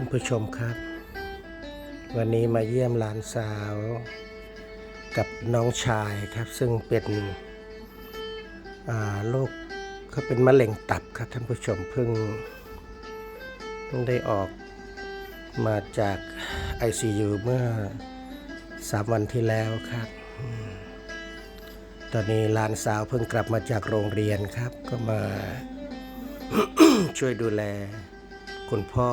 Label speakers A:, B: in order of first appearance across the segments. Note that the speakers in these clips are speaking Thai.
A: านผู้ชมครับ วันนี้มาเยี่ยมหลานสาวกับน้องชายครับ ซึ่งเป็นโรคเขาเป็นมะเร็งตับครับท่านผู้ชมเพิ่งเพิ่งได้ออกมาจาก ICU เมื่อสามวันที่แล้วครับ ตอนนี้หลานสาวเพิ่งกลับมาจากโรงเรียนครับ ก็มาช่วยดูแลคุณพ่อ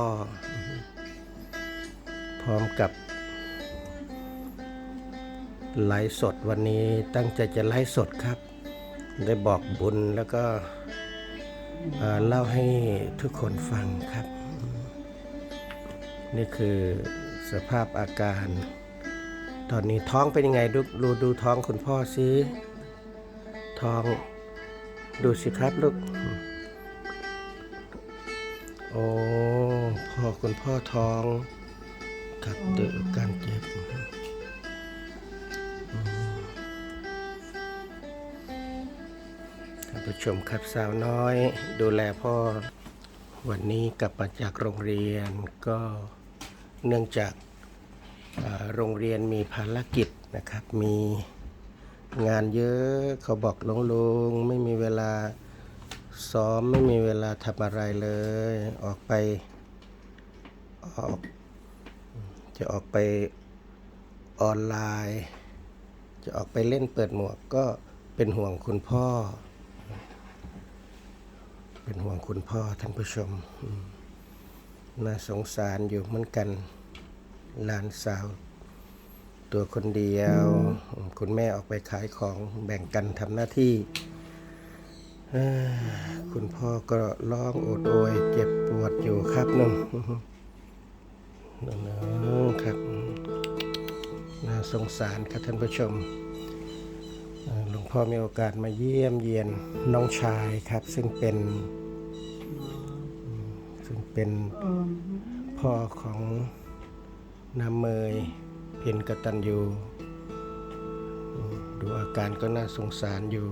A: ร้อมกับไลฟ์สดวันนี้ตั้งใจจะไลฟ์สดครับ ได้บอกบุญแล้วก็เล่าให้ทุกคนฟังครับ นี่คือสภาพอาการ ตอนนี้ท้องเป็นยังไงดูดูดูท้องคุณพ่อซิท้องดูสิครับลูก โอ้พ่อคุณพ่อท้อง กับเดือการเจ็บท่านผู้ชมครับสาวน้อย ดูแลพ่อ วันนี้กลับมาจากโรงเรียนก็เนื่องจากโรงเรียนมีภารกิจนะครับ มีงานเยอะเขาบอกลงลงไม่มีเวลาซ้อมไม่มีเวลาทำอะไรเลย ออกไปออก จะออกไปออนไลน์ จะออกไปเล่นเปิดหมวกก็เป็นห่วงคุณพ่อ เป็นห่วงคุณพ่อท่านผู้ชมน่าสงสารอยู่เหมือนกันหลานสาว ตัวคนเดียว คุณแม่ออกไปขายของแบ่งกันทำหน้าที่ คุณพ่อก็ร้องโอดโอยเจ็บปวดอยู่ครับนึง นั่นนะครับน่าสงสารครับท่านผู้ชมหลวงพ่อมีโอกาสมาเยี่ยมเยียนน้องชายครับ ซึ่งเป็นซึ่งเป็นพ่อของน้ำเมยเพ็ญกตัญญูอืมดูอาการก็น่าสงสารอยู่